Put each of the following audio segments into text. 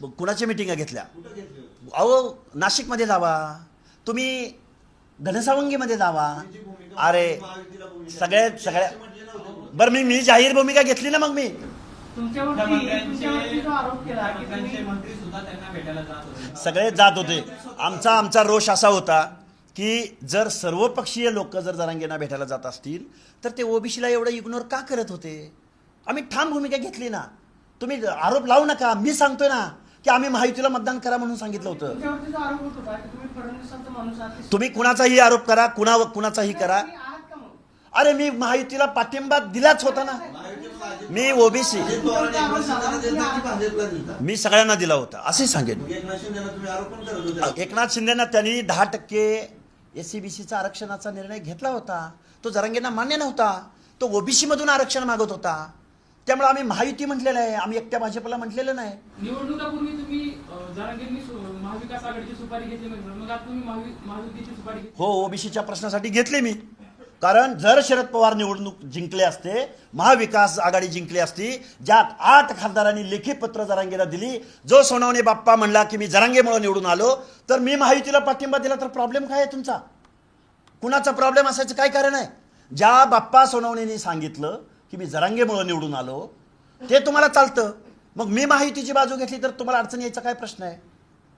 मग कुणाच्या मिटिंगा घेतल्या? अहो नाशिकमध्ये जावा. तुम्ही घनसावंगीमध्ये जावा. अरे भूमिका सगळ्या. सगळ्या. बरं मी मी जाहीर भूमिका घेतली ना मग मी. तुमच्यावरती तुमच्यावरती जो आरोप केला की मुख्यमंत्र्यांचे तुम्ही मंत्री सुद्धा त्यांना भेटायला जात होते. सगळे जात होते. आमचा आमचा रोष असा होता की जर सर्वपक्षीय लोक जर जरांगेंना भेटायला जात असतील तर ते ओबीसीला एवढं इग्नोर का करत होते? आम्ही ठाम भूमिका घेतली ना. तुम्ही आरोप लावू नका. मी सांगतोय ना की आम्ही महायुतीला मतदान करा म्हणून सांगितलं होतं. तुम्ही कुणाचाही आरोप करा कुणा कुणाचाही करा? अरे मी महायुतीला पाठिंबा दिलाच होता ना. मी ओबीसी? मी सगळ्यांना दिला होता. असे सांगेन एकनाथ शिंदेला तुम्ही आरोप पण करत होते. एकनाथ शिंदेना त्यांनी दहा टक्के एस सी बी सीचा आरक्षणाचा निर्णय घेतला होता. तो जरांगेंना मान्य नव्हता. तो ओबीसी मधून आरक्षण मागत होता. त्यामुळे आम्ही महायुती म्हटलेलं आहे. आम्ही एकट्या भाजपला म्हटलेलं नाही. निवडणुकापूर्वी तुम्ही अं, जरांगेंनी सु- महाविकास आघाडीची सुपारी घेतली म्हणजे मग आता तुम्ही महावि- महायुतीची सुपारी घेतली. हो ओबीसीच्या प्रश्नासाठी घेतले मी. कारण जर शरद पवार निवडणूक जिंकले असते महाविकास आघाडी जिंकली असती ज्यात आठ खासदारांनी लेखी पत्र जरांगेला दिली जो सोनावणे बाप्पा म्हणला की मी जरांगेमुळे निवडून आलो तर मी महायुतीला पाठिंबा दिला तर प्रॉब्लेम काय आहे तुमचा? कुणाचा प्रॉब्लेम असायचं काय कारण आहे? ज्या बाप्पा सोनवणेंनी सांगितलं की मी जरांगेमुळं निवडून आलो ते तुम्हाला चालतं. मग मी माहितीची बाजू घेतली तर तुम्हाला अडचण यायचा काय प्रश्न आहे?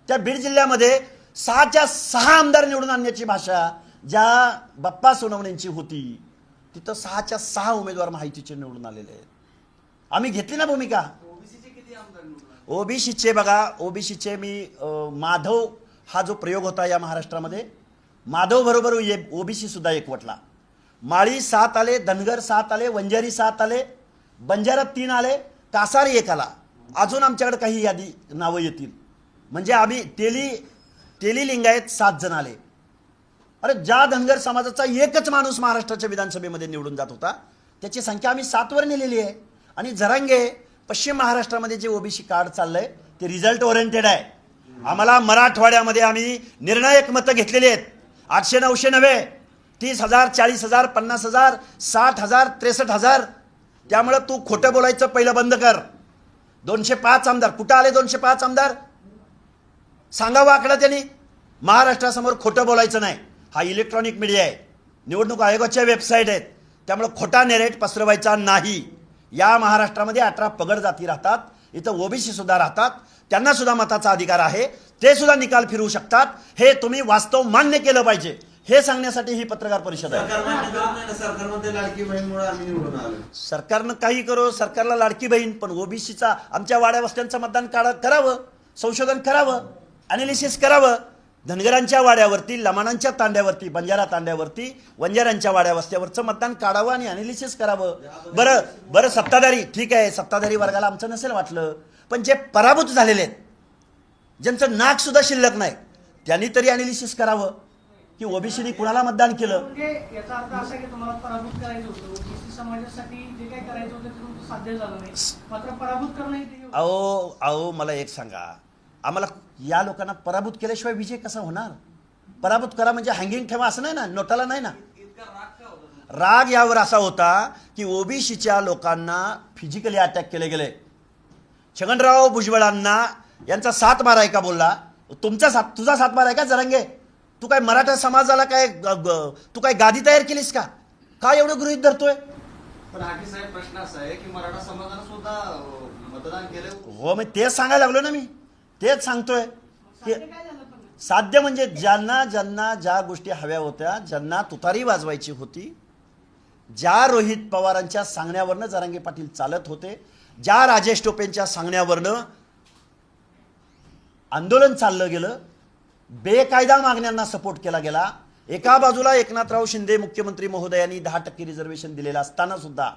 त्या बीड जिल्ह्यामध्ये सहाच्या सहा आमदार निवडून आणण्याची भाषा ज्या बाप्पा सोनवणेंची होती तिथं सहाच्या सहा उमेदवार माहितीचे निवडून आलेले आहेत. आम्ही घेतली ना भूमिका? ओबीसीचे बघा ओबीसीचे मी माधव हा जो प्रयोग होता या महाराष्ट्रामध्ये माधव बरोबर ओबीसी सुद्धा एकवटला. माळी सात आले धनगर सात आले वंजारी सात आले बंजारा तीन आले कासारी एक आला. अजून आमच्याकडे काही यादी नावं येतील. म्हणजे आम्ही तेली तेली लिंगायत सात जण आले. अरे ज्या धनगर समाजाचा एकच माणूस महाराष्ट्राच्या विधानसभेमध्ये निवडून जात होता त्याची संख्या आम्ही सातवर नेलेली आहे. आणि झरांगे पश्चिम महाराष्ट्रामध्ये जे ओबीसी कार्ड चाललंय ते रिझल्ट ओरिएंटेड आहे. आम्हाला मराठवाड्यामध्ये आम्ही निर्णायक मतं घेतलेली आहेत. आठशे नऊशे नव्हे तीस हजार चाळीस हजार पन्नास हजार साठ हजार त्रेसष्ट हजार. त्यामुळं तू खोटं बोलायचं पहिलं बंद कर. दोनशे पाच आमदार. कुठं आले दोनशे पाच आमदार? सांगावं आकडा त्यांनी. महाराष्ट्रासमोर खोटं बोलायचं नाही. हा इलेक्ट्रॉनिक मीडिया आहे. निवडणूक आयोगाच्या वेबसाईट आहेत. त्यामुळं खोटा नेरेट पसरवायचा नाही. या महाराष्ट्रामध्ये अठरा पगड जाती राहतात. इथं ओबीसी सुद्धा राहतात. त्यांना सुद्धा मताचा अधिकार आहे. ते सुद्धा निकाल फिरवू शकतात. हे तुम्ही वास्तव मान्य केलं पाहिजे. हे सांगण्यासाठी ही पत्रकार परिषद आहे. सरकारनं काही करो सरकारला लाडकी बहीण पण ओबीसीचा आमच्या वाड्या वस्त्यांचं मतदान काढा करावं संशोधन करावं अनालिसिस करावं. धनगरांच्या वाड्यावरती लमाणांच्या तांड्यावरती बंजारा तांड्यावरती वंजारांच्या वाड्या वस्त्यावरचं मतदान काढावं आणि अनालिसिस करावं. बरं बरं सत्ताधारी ठीक आहे सत्ताधारी वर्गाला आमचं नसेल वाटलं पण जे पराभूत झालेले आहेत ज्यांचं नाक सुद्धा शिल्लक नाही त्यांनी तरी अनालिसिस करावं. की ओबीसीनी कुणाला मतदान केलं? अहो अहो मला एक सांगा. आम्हाला या लोकांना पराभूत केल्याशिवाय विजय कसा होणार? पराभूत करा म्हणजे हँगिंग ठेवा असं नाही ना? नोटाला नाही ना? राग यावर असा होता की ओबीसीच्या लोकांना फिजिकली अटॅक केले गेले. छगनराव भुजबळांना यांचा सात बारा आहे का बोलला? तुमचा सात तुझा सात बारा आहे का जरंगे? तू काय मराठा समाजाला काय तू काय गादी तयार केलीस का? का एवढं गृहित धरतोय? प्रश्न असा आहे की मराठा समाजानं सुद्धा मतदान केलं हो मी तेच सांगायला लागलो ना मी. तेच सांगतोय. की साध्य म्हणजे ज्यांना ज्यांना ज्या गोष्टी हव्या होत्या ज्यांना तुतारी वाजवायची होती ज्या रोहित पवारांच्या सांगण्यावरनं जरांगे पाटील चालत होते ज्या राजेश टोपेंच्या सांगण्यावरनं आंदोलन चाललं गेलं बेकायदा मागण्यांना सपोर्ट केला गेला. एका बाजूला एकनाथराव शिंदे मुख्यमंत्री महोदयांनी दहा टक्के रिझर्वेशन दिलेलं असताना सुद्धा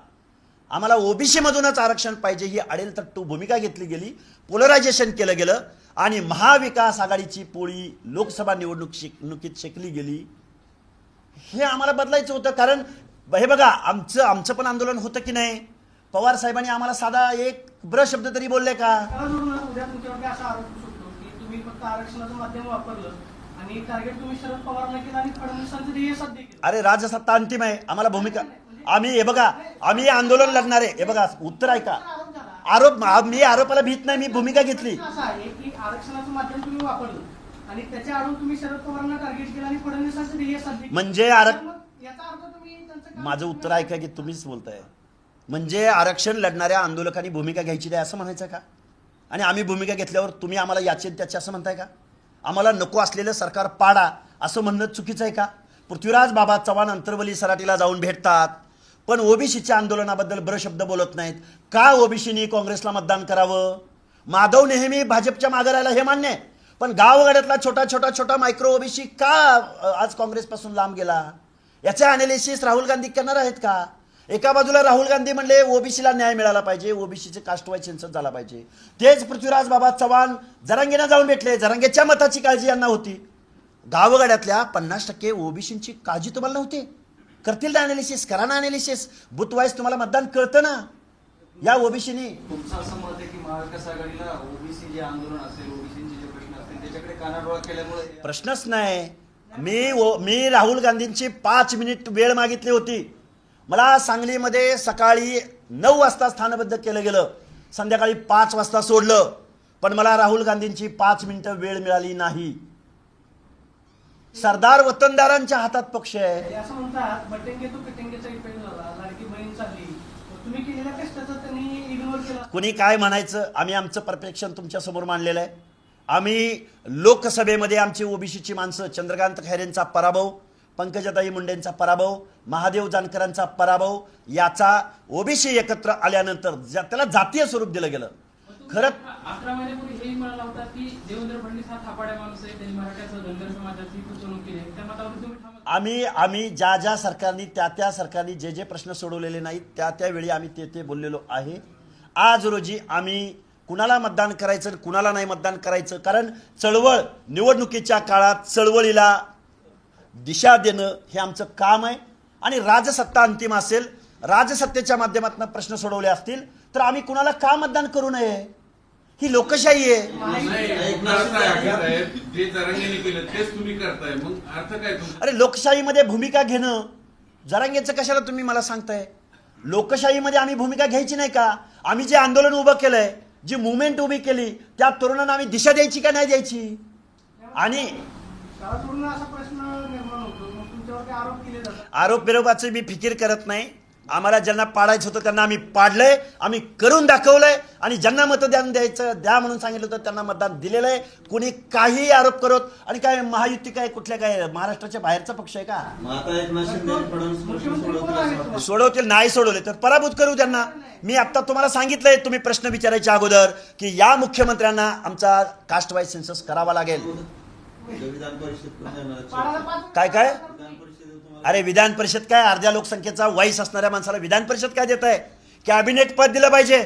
आम्हाला ओबीसी मधूनच आरक्षण पाहिजे ही अडेल तट्टू भूमिका घेतली गेली. पोलरायझेशन केलं गेलं. आणि महाविकास आघाडीची पोळी लोकसभा निवडणूक शिकणुकीत शेकली गेली. हे आम्हाला बदलायचं होतं कारण हे बघा आमचं आमचं पण आंदोलन होतं की नाही? पवार साहेबांनी आम्हाला साधा एक ब्र शब्द तरी बोलले का? तुम्ही फक्त आरक्षणाचं माध्यम वापरलं आणि टार्गेट तुम्ही शरद पवारला केलं आणि फडणवीसांचं ध्येय साध्य केलं. अरे राजसत्ता अंतिम आहे. आम्हाला भूमिका आम्ही हे बघा आम्ही आंदोलन लढणार आहे. हे बघा उत्तर ऐका. आरोप मी आरोपाला भीत नाही मी भूमिका घेतली. असं आहे की आरक्षणाचं माध्यम तुम्ही वापरलं आणि त्याच्या आडून तुम्ही शरद पवारांना टार्गेट केलं आणि फडणवीसांचं ध्येय साध्य केलं. म्हणजे आरक- तर मग याचा अर्थ तुम्ही त्यांचं काम- माझं उत्तर ऐका की तुम्हीच बोलताय. म्हणजे आरक्षण लढणाऱ्या आंदोलकांनी भूमिका घ्यायची नाही असं म्हणायचं का? आणि आम्ही भूमिका घेतल्यावर तुम्ही आम्हाला याचे त्याचे असं म्हणताय का? आम्हाला नको असलेलं सरकार पाडा असं म्हणणं चुकीचं आहे का? पृथ्वीराज बाबा चव्हाण अंतर्वली सराटीला जाऊन भेटतात पण ओबीसीच्या आंदोलनाबद्दल बरं शब्द बोलत नाहीत. का ओबीसीनी काँग्रेसला मतदान करावं? माधव नेहमी भाजपच्या मागे राहिला हे मान्य आहे. पण गावगाड्यातला छोटा छोटा छोटा मायक्रो ओबीसी का आज काँग्रेसपासून लांब गेला? याचे अनालिसिस राहुल गांधी करणार आहेत का? एका बाजूला राहुल गांधी म्हणले ओबीसीला न्याय मिळाला पाहिजे ओबीसीचे कास्टवाय सेन्सस झाला पाहिजे. तेच पृथ्वीराज बाबा चव्हाण जरांगेना जाऊन भेटले. जरांगेच्या मताची काळजी यांना होती. गावगाड्यातल्या पन्नास टक्के ओबीसीची काळजी तुम्हाला नव्हती. करतील ना अनालिसिस करा ना अनालिसिस बुथ वाईज तुम्हाला मतदान कळतं ना. या ओबीसीनी तुमचं असं मत आहे की महाविकास आघाडीला ओबीसी जे आंदोलन असेल ओबीसीचे जे प्रश्न असतील त्याच्याकडे कानाडोळा केल्यामुळे प्रश्नच नाही. मी ओ मी राहुल गांधींची पाच मिनिट वेळ मागितली होती. मला सांगलीमध्ये सकाळी नऊ वाजता स्थानबद्ध केलं गेलं. संध्याकाळी पाच वाजता सोडलं. पण मला राहुल गांधींची पाच मिनिटं वेळ मिळाली नाही. सरदार वतनदारांच्या हातात पक्ष आहे. कुणी काय म्हणायचं आम्ही आमचं परफेक्शन तुमच्यासमोर मांडलेलं आहे. आम्ही लोकसभेमध्ये आमची ओबीसीची माणसं चंद्रकांत खैरेंचा पराभव पंकजाताई मुंडेंचा पराभव महादेव जानकरांचा पराभव याचा ओबीसी एकत्र आल्यानंतर ज्या- त्याला जातीय स्वरूप दिलं गेलं मग तुम्ही खरं अकरा महिन्यापूर्वी हेही म्हणाला होता की देवेंद्र फडणवीस हा थापाड्या माणूस आहे त्यांनी मराठ्याचं धनगर समाजाची फसवणूक केली आहे. त्या मतावर तुम्ही ठाम आहात. आम्ही आम्ही ज्या ज्या सरकारनी त्या त्या सरकारनी जे जे प्रश्न सोडवलेले नाहीत त्या त्यावेळी आम्ही ते ते बोललेलो आहे आज रोजी आम्ही कुणाला मतदान करायचं कुणाला नाही मतदान करायचं कारण चळवळ निवडणुकीच्या काळात चळवळीला दिशा देणं हे आमचं काम आहे. आणि राजसत्ता अंतिम असेल राजसत्तेच्या माध्यमातून प्रश्न सोडवले असतील तर आम्ही कुणाला का मतदान करू नये? ही लोकशाही आहे. अरे लोकशाहीमध्ये भूमिका घेणं जरांगेचं कशाला तुम्ही मला सांगताय? लोकशाहीमध्ये आम्ही भूमिका घ्यायची नाही का? आम्ही जे आंदोलन उभं केलंय जी मुवमेंट उभी केली त्या तरुणांना आम्ही दिशा द्यायची का नाही द्यायची? आणि आरोप केले जातात? आरोप बिरोपाचं मी फिकीर करत नाही. आम्हाला ज्यांना पाडायचं होतं त्यांना आम्ही पाडलंय आम्ही करून दाखवलंय आणि ज्यांना मतदान द्यायचं द्या म्हणून सांगितलं होतं त्यांना मतदान दिलेलं आहे. कुणी काही आरोप करत आणि काय महायुती काय कुठल्या काय महाराष्ट्राच्या बाहेरचा पक्ष आहे का. सोडवतील नाही सोडवले तर पराभूत करू त्यांना. मी आता तुम्हाला सांगितलंय तुम्ही प्रश्न विचारायच्या अगोदर की या मुख्यमंत्र्यांना आमचा कास्ट वाईज सेन्सस करावा लागेल. काय काय? विधान परिषदेत तुम्हाला? अरे विधान परिषद काय? अर्ध्या लोकसंख्येचा वाईस असणाऱ्या माणसाला विधान परिषद काय देत आहे? कॅबिनेट पद दिलं पाहिजे.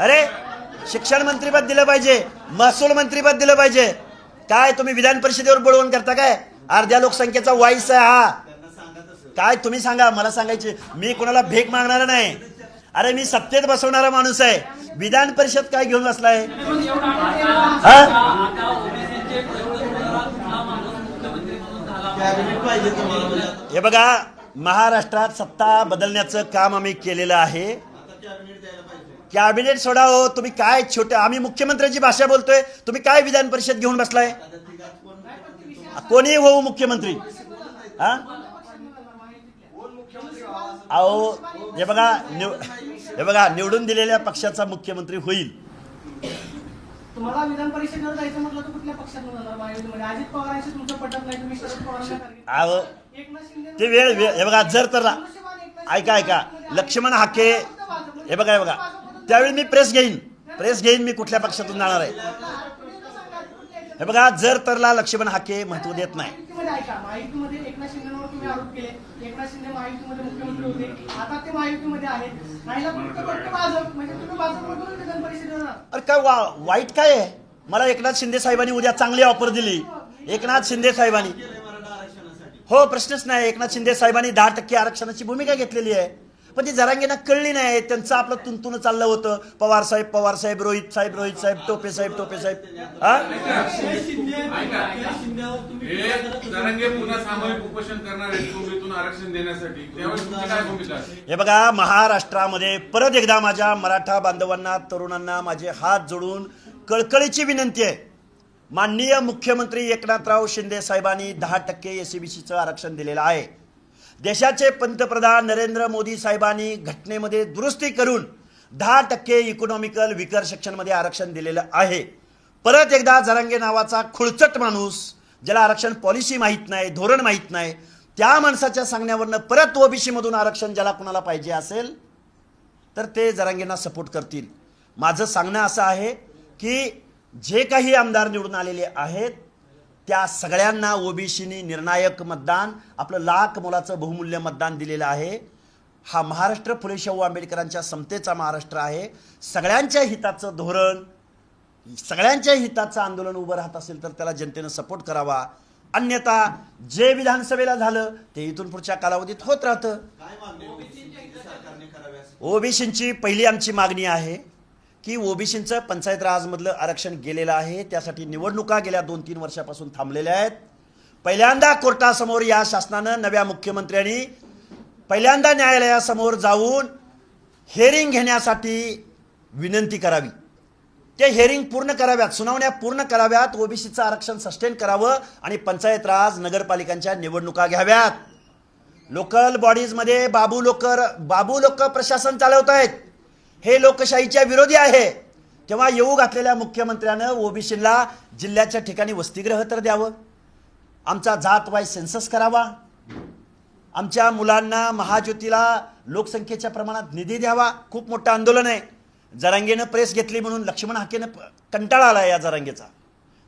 अरे शिक्षण मंत्रीपद दिलं पाहिजे. महसूल मंत्रीपद दिलं पाहिजे. काय तुम्ही विधान परिषदेवर बोलवण करता काय? अर्ध्या लोकसंख्येचा वाईस आहे हा. काय तुम्ही सांगा. मला सांगायचे मी कोणाला भेक मागणार नाही. अरे मी सत्तेत बसवणारा माणूस आहे. विधान परिषद काय घेऊन बसलाय? हा? आता ओबीसीचे हा माणूस मुख्यमंत्री म्हणून झाला कॅबिनेट पाहिजे तुम्हाला म्हणजे आता हे बघा महाराष्ट्रात सत्ता बदलण्याचं काम आम्ही केलेलं आहे. कॅबिनेट सोडा हो तुम्ही काय छोटे आम्ही मुख्यमंत्र्यांची भाषा बोलतोय तुम्ही काय विधान परिषद घेऊन बसलाय? कोणी होऊ मुख्यमंत्री? हा? अहो हे बघा निव हे बघा निवडून दिलेल्या पक्षाचा मुख्यमंत्री होईल. तुम्हाला विधान परिषदेवर जायचं म्हटलं तर कुठल्या पक्षातून जाणार महायुतीमध्ये अजित पवारांशी तुमचं पटत नाही तुम्ही शरद पवारांना शिंदे ते वेळ वेळ हे बघा जर तर ऐका ऐका. लक्ष्मण हाके हे बघा हे बघा. त्यावेळी मी प्रेस घेईन. प्रेस घेईन मी कुठल्या पक्षातून जाणार आहे. हे बघा जर तरला लक्ष्मण हाके महत्त्व देत नाही. एकनाथ शिंदे महायुतीमध्ये मुख्यमंत्री होते. आता ते महायुतीमध्ये आहेत. राहिला फक्त भाजप म्हणजे तुम्ही भाजपमधून विधान परिषदेवर अरे काय वा वाईट काय आहे? मला एकनाथ शिंदे साहेबांनी उद्या चांगली ऑफर दिली. एकनाथ शिंदे साहेबांनी. हो प्रश्नच नाही. एकनाथ शिंदे साहेबांनी दहा टक्के आरक्षणाची भूमिका घेतलेली आहे. पण ती जरांगेना कळली नाही. त्यांचं आपलं तुंतून चाललं होतं. पवार साहेब पवार साहेब रोहित साहेब रोहित साहेब टोपे साहेब टोपे साहेब. हा? हे हे बघा महाराष्ट्रामध्ये परत एकदा माझ्या मराठा बांधवांना तरुणांना माझे हात जोडून कळकळीची विनंती आहे. माननीय मुख्यमंत्री एकनाथराव शिंदे साहेबांनी दहा टक्के एसीबीसीचं आरक्षण दिलेलं आहे. देशाचे पंतप्रधान नरेंद्र मोदी साहेबांनी घटनेमध्ये दुरुस्ती करून दहा टक्के इकॉनॉमिकल विकर सेक्शनमध्ये आरक्षण दिलेलं आहे. परत एकदा जरांगे नावाचा खुळचट माणूस ज्याला आरक्षण पॉलिसी माहीत नाही धोरण माहीत नाही त्या माणसाच्या सांगण्यावरनं परत ओबीसीमधून आरक्षण ज्याला कुणाला पाहिजे असेल तर ते जरांगेंना सपोर्ट करतील. माझं सांगणं असं आहे की जे काही आमदार निवडून आलेले आहेत त्या सगळ्यांना ओबीसीनी निर्णायक मतदान आपलं लाख मोलाचं बहुमूल्य मतदान दिलेलं आहे. हा महाराष्ट्र फुले शाहू आंबेडकरांच्या समतेचा महाराष्ट्र आहे. सगळ्यांच्या हिताचं धोरण सगळ्यांच्या हिताचं आंदोलन उभं राहत असेल तर त्याला जनतेनं सपोर्ट करावा. अन्यथा जे विधानसभेला झालं ते इथून पुढच्या कालावधीत होत राहतं. ओबीसींची पहिली आमची मागणी आहे. की ओबीसींचं पंचायत राजमधलं आरक्षण गेलेलं आहे. त्यासाठी निवडणुका गेल्या दोन तीन वर्षापासून थांबलेल्या आहेत. पहिल्यांदा कोर्टासमोर या शासनानं नव्या मुख्यमंत्र्यांनी पहिल्यांदा न्यायालयासमोर जाऊन हेअरिंग घेण्यासाठी विनंती करावी. ते हेअरिंग पूर्ण कराव्यात सुनावण्या पूर्ण कराव्यात ओबीसीचं आरक्षण सस्टेन करावं आणि पंचायत राज नगरपालिकांच्या निवडणुका घ्याव्यात. लोकल बॉडीजमध्ये बाबू लोकर बाबू लोक प्रशासन चालवत आहेत हे लोकशाहीच्या विरोधी आहे. तेव्हा येऊ घातलेल्या मुख्यमंत्र्यानं ओबीसीला जिल्ह्याच्या ठिकाणी वसतिगृह तर द्यावं. आमचा जात वाय सेन्सस करावा. आमच्या मुलांना महाज्योतीला लोकसंख्येच्या प्रमाणात निधी द्यावा. खूप मोठं आंदोलन आहे. जरांगेनं प्रेस घेतली म्हणून लक्ष्मण हाकेनं कंटाळा आला या जरांगेचा.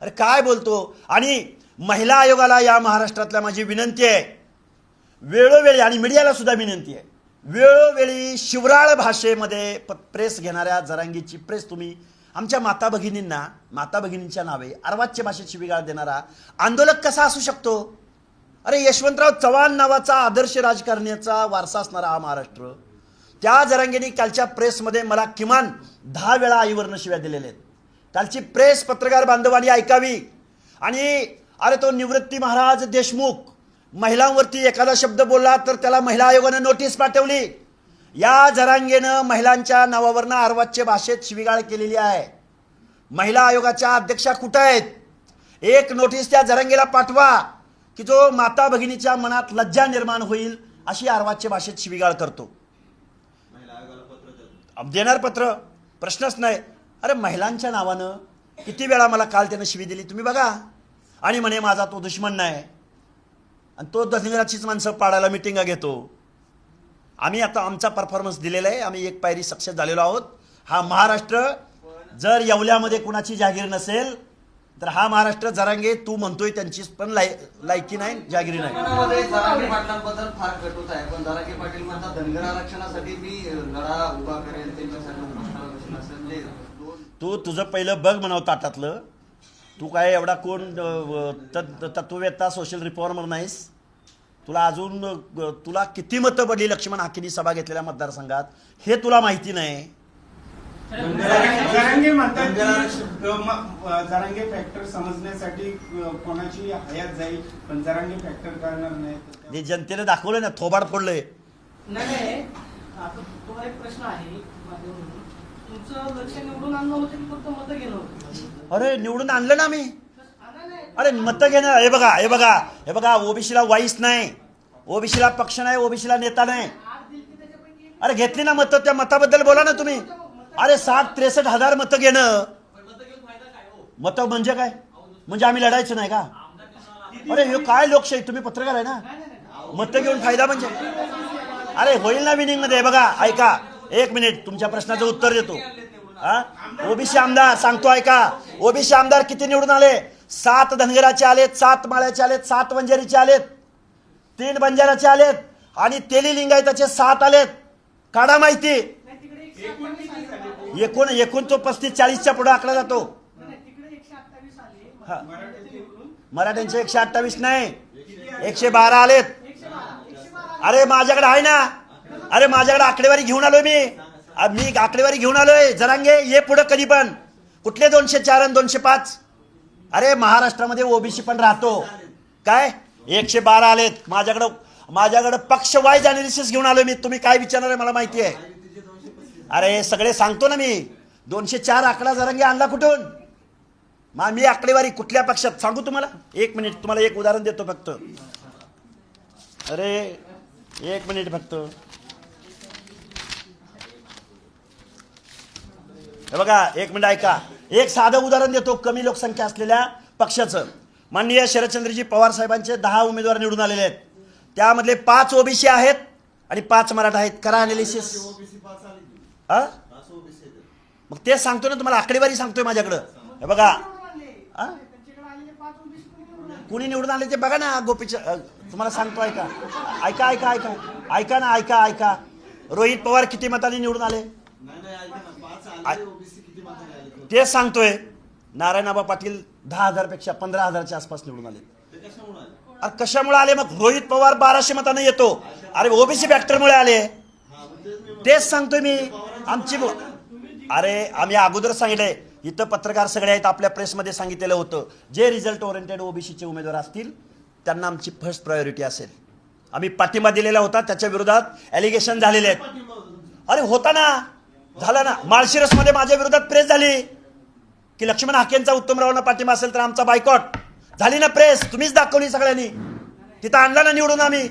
अरे काय बोलतो? आणि महिला आयोगाला या महाराष्ट्रातल्या माझी विनंती आहे. वेळोवेळी आणि मीडियाला सुद्धा विनंती आहे. वेळोवेळी शिवराळ भाषेमध्ये प प्रेस घेणाऱ्या जरांगीची प्रेस तुम्ही आमच्या माता भगिनींना माता भगिनींच्या नावे अर्वाच्य भाषेत शिवीगाळ देणारा आंदोलक कसा असू शकतो? अरे यशवंतराव चव्हाण नावाचा आदर्श राजकारण्याचा वारसा असणारा हा महाराष्ट्र. त्या जरांगेनी कालच्या प्रेसमध्ये मला किमान दहा वेळा आईवरनं शिव्या दिलेल्या आहेत. कालची प्रेस पत्रकार बांधवांनी ऐकावी. आणि अरे तो निवृत्ती महाराज देशमुख महिलांवरती एखादा शब्द बोलला तर त्याला महिला आयोगानं नोटीस पाठवली. या जरांगेनं महिलांच्या नावावरनं अर्वाच्य भाषेत शिवीगाळ केलेली आहे. महिला आयोगाच्या अध्यक्षा कुठं आहेत? एक नोटीस त्या जरांगेला पाठवा की जो माता भगिनीच्या मनात लज्जा निर्माण होईल अशी अर्वाच्य भाषेत शिवीगाळ करतो. देणार पत्र? प्रश्नच नाही. अरे महिलांच्या नावानं किती वेळा मला काल त्यानं शिवी दिली? तुम्ही बघा. आणि म्हणे माझा तो दुश्मन नाही. आणि तो धनगराचीच माणसं पाडायला मिटिंगा घेतो. आम्ही आता आमचा परफॉर्मन्स दिलेला आहे. आम्ही एक पायरी सक्सेस झालेलो आहोत. हा महाराष्ट्र जर येवल्यामध्ये कुणाची जागीर नसेल तर हा महाराष्ट्र जरांगे तू म्हणतोय त्यांची पण लाय लायकी नाही जागिरी नाही. म्हणजे तू तुझं पहिलं बघ म्हणावं ताटातलं. तू काय एवढा कोण तत्ववेत्ता सोशल रिफॉर्मर नाहीस? तुला अजून तुला किती मतं पडली लक्ष्मण हाकेनी सभा घेतलेल्या मतदारसंघात? हे तुला माहिती नाही. जरांगे फॅक्टर समजण्यासाठी कोणाची हयात जाईल पण जरांगे फॅक्टर करणार नाही. जनतेने दाखवलं ना थोबाड फोडलंय. नाही तुम्हाला एक प्रश्न आहे. तुमचं लक्ष निवडून आणणं होतं की फक्त मतं घेणं होतं? अरे निवडून आणलं ना मी. अरे मत घेणं हे बघा हे बघा हे बघा ओबीसीला वाईस नाही. ओबीसीला पक्ष नाही ओबीसीला नेता नाही. अरे घेतली ना मतं त्या मताबद्दल बोला ना तुम्ही. अरे साठ त्रेसष्ट हजार मतं घेणं. मतं मतं म्हणजे काय? म्हणजे आम्ही लढायचं नाही का? अरे हे काय लोकशाही? तुम्ही पत्रकार आहे ना? मतं घेऊन फायदा म्हणजे? अरे होईल ना विनिंगमध्ये. बघा ऐका. एक मिनिट तुमच्या प्रश्नाचं उत्तर देतो. हा? ओबीसी आमदार सांगतो ऐका. ओबीसी आमदार किती निवडून आले? सात धनगराचे आलेत सात माळ्याचे आलेत सात बंजारीचे आलेत तीन बंजाराचे आलेत आणि तेली लिंगायताचे सात आलेत. काढा माहिती. एकूण एकूण तो पस्तीस चाळीसच्या पुढे आकडा जातो. हा. मराठ्यांचे एकशे अठ्ठावीस नाही एकशे बारा आलेत. अरे माझ्याकडे आहे ना? अरे माझ्याकडे आकडेवारी घेऊन आलो मी. मी आकडेवारी घेऊन आलोय. जरांगे ये पुढं कधी पण. कुठले दोनशे चार आणि दोनशे पाच? अरे महाराष्ट्रामध्ये ओबीसी पण राहतो. काय? एकशे बारा आलेत. माझ्याकडं माझ्याकडं पक्ष वाईज अनालिसिस घेऊन आलोय मी. तुम्ही काय विचारणार आहे मला माहिती आहे. अरे सगळे सांगतो ना मी. दोनशे चार आकडा जरांगे आणला कुठून? मा मी आकडेवारी कुठल्या पक्षात? सांगू तुम्हाला? एक मिनिट तुम्हाला एक उदाहरण देतो फक्त. अरे एक मिनिट फक्त. हे बघा एक मिनिट ऐका. एक साधं उदाहरण देतो. कमी लोकसंख्या असलेल्या पक्षाचं. माननीय शरदचंद्रजी पवार साहेबांचे दहा उमेदवार निवडून आलेले आहेत. त्यामधले पाच ओबीसी आहेत आणि पाच मराठा आहेत. करा अनालिसिस मग तेच सांगतो ना तुम्हाला. आकडेवारी सांगतोय माझ्याकडं. हे बघा. कुणी निवडून आले ते बघा ना गोपीच तुम्हाला सांगतो ऐका. ऐका ऐका ऐका. ऐका ना ऐका ऐका. रोहित पवार किती मतांनी निवडून आले? तेच सांगतोय नारायणाबा पाटील दहा हजारपेक्षा पंधरा हजारच्या आसपास निवडून आले कशामुळे आले अरे कशामुळे आले? मग रोहित पवार बाराशे मतानं येतो. अरे ओबीसी फॅक्टरमुळे आले. तेच सांगतोय मी. आमची अरे आम्ही अगोदर सांगितलंय इथं पत्रकार सगळे आहेत आपल्या प्रेसमध्ये सांगितलेलं होतं. जे रिझल्ट ओरिएंटेड ओबीसीचे उमेदवार असतील त्यांना आमची फर्स्ट प्रायोरिटी असेल. आम्ही पाठिंबा दिलेला होता त्याच्या विरोधात ॲलिगेशन झालेले आहेत. अरे होता ना. झाला ना? माळशिरसमध्ये माझ्या विरोधात प्रेस झाली. की लक्ष्मण हाकेंचा उत्तमरावांना पाठिंबा असेल तर आमचा बायकॉट. झाली ना प्रेस? तुम्हीच दाखवली सगळ्यांनी. तिथं आणला ना निवडून आम्ही.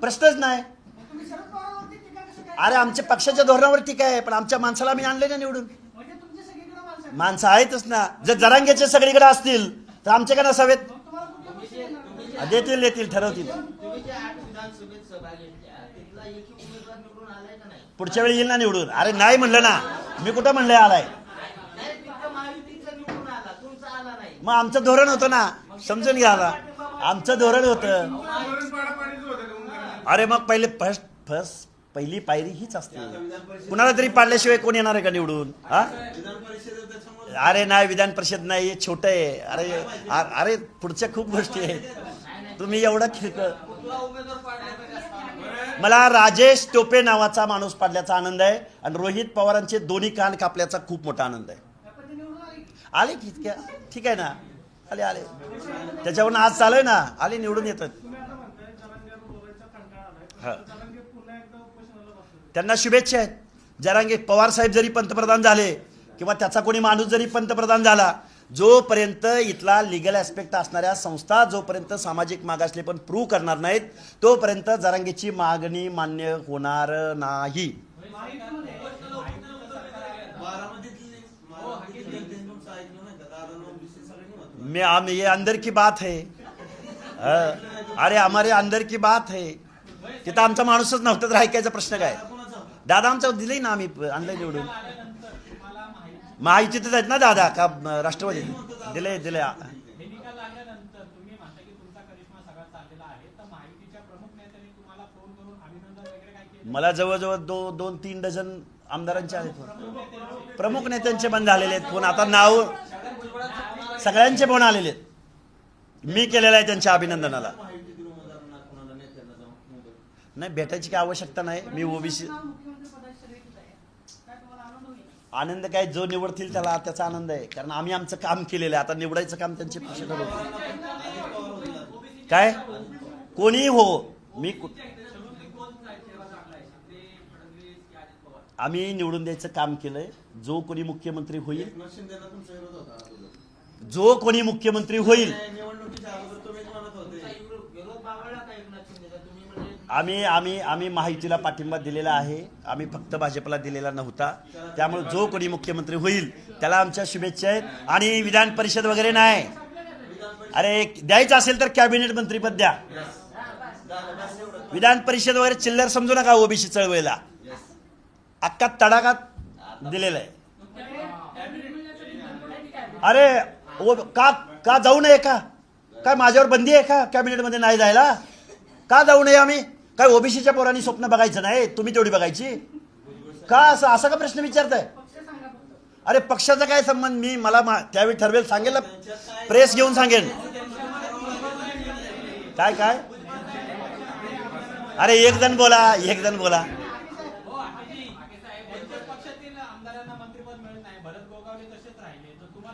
प्रश्नच नाही. अरे आमच्या पक्षाच्या धोरणावर ठीक आहे पण आमच्या माणसाला आम्ही आणले ना निवडून. माणसं आहेतच ना. जर जरांगेचे सगळीकडे असतील तर आमचे का नसावेत मग तुम्हाला कुठला पक्ष देणार? आ, देतील देतील ठरवतील. पुढच्या वेळी येईल ना निवडून? अरे नाही म्हणलं ना. मी कुठं म्हणलं आलाय? मग आमचं धोरण होतं ना. समजून घ्या आला आमचं धोरण होतं. अरे मग पहिले फर्स्ट फर्स्ट पहिली पायरी हीच असते. कुणाला तरी पाडल्याशिवाय कोण येणार आहे का निवडून? हा? अरे नाही विधान परिषद नाही हे आहे. अरे अरे पुढच्या खूप गोष्टी आहेत. तुम्ही एवढं खिळक मला राजेश टोपे नावाचा माणूस पाडल्याचा आनंद आहे आणि रोहित पवारांचे दोन्ही कान कापल्याचा खूप मोठा आनंद आहे. आले की? ठीक आहे ठीक आहे ना? आले आले. त्याच्यावरून आज चालू आहे ना? आले निवडून येतात. त्यांना शुभेच्छा आहेत. जरांगे पवार साहेब जरी पंतप्रधान झाले किंवा त्याचा कोणी माणूस जरी पंतप्रधान झाला जोपर्यंत इथला लिगल ॲस्पेक्ट असणाऱ्या संस्था जोपर्यंत सामाजिक मागासले पण प्रूव्ह करणार नाहीत तोपर्यंत जरांगेची मागणी मान्य होणार नाही. मी मैं हम ये अंदर की बात है. अरे हमारे अंदर की बात है. तिथं आमचा माणूसच नव्हता तर ऐकायचा प्रश्न काय? दादा आमचा दिलंय ना आम्ही आणलं निवडून? माहितीतच आहेत ना दादा? का राष्ट्रवादी? दिले दिले निकाल लागल्यानंतर तुम्ही म्हणता की तुमचा करिश्मा सगळा चाललेला आहे तर महायुतीच्या प्रमुख नेत्यांनी तुम्हाला फोन करून अभिनंदन वगैरे काय केलं? मला जवळजवळ दो दोन तीन डझन आमदारांचे आहेत. फोन प्रमुख नेत्यांचे पण झालेले आहेत फोन. आता नाव सगळ्यांचे फोन आलेले आहेत. मी केलेलं आहे त्यांच्या अभिनंदनाला. नाही भेटायची काय आवश्यकता नाही. मी ओबीसी नाव मुख्यमंत्री पदाची सगळी तिथं आहे. काय तुम्हाला आनंद काय जो निवडतील त्याला त्याचा आनंद आहे. कारण आम्ही आमचं काम केलेलं आहे. आता निवडायचं काम त्यांचे पक्ष ठरवतील काय? कोणी हो. मी आम्ही निवडून द्यायचं काम केलंय. जो कोणी मुख्यमंत्री होईल जो कोणी मुख्यमंत्री होईल नाही, निवडणुकीच्या अगोदर तुम्हीच म्हणत होते विरोध विरोध मावळला का एकनाथ शिंदेचा तुम्ही म्हणजे आम्ही आम्ही आम्ही माहितीला पाठिंबा दिलेला आहे. आम्ही फक्त भाजपला दिलेला नव्हता. त्यामुळे जो कोणी मुख्यमंत्री होईल त्याला आमच्या शुभेच्छा आहेत. आणि विधान परिषद वगैरे नाही. अरे द्यायचं असेल तर कॅबिनेट मंत्रीपद द्या. विधान परिषद वगैरे चिल्लर समजू नका ओबीसी चळवळीला. अक्का तडाखात दिलेला आहे. अरे ओ का का जाऊ नये का? काय माझ्यावर बंदी आहे का कॅबिनेटमध्ये नाही जायला? का जाऊ नये आम्ही? काय ओबीसीच्या पोरांनी स्वप्न बघायचं नाही? तुम्ही तेवढी बघायची? का असं? असा का प्रश्न विचारताय? अरे पक्षाचा काय संबंध? मी मला त्यावेळी ठरवेल सांगेल प्रेस घेऊन सांगेन काय काय? अरे एक जण बोला एक जण बोला.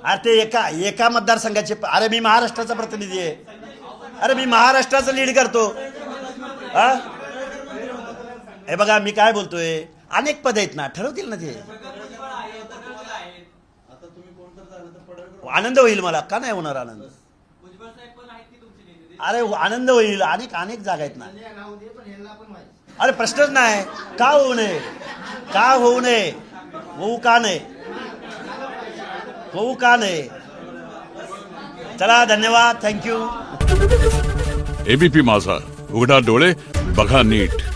अरे ते एका एका मतदारसंघाचे अरे मी महाराष्ट्राचा प्रतिनिधी आहे. अरे मी महाराष्ट्राचं लीड करतो. हा? हे बघा मी काय बोलतोय? अनेक पद आहेत ना ठरवतील ना ते. आनंद होईल मला का नाही होणार आनंद? अरे आनंद होईल अनेक अनेक जागा आहेत ना. अरे प्रश्नच नाही. का होऊ नये? का होऊ नये? होऊ का नाही होऊ का नाही चला धन्यवाद. थँक्यू एबीपी माझा. उघडा डोळे बघा नीट.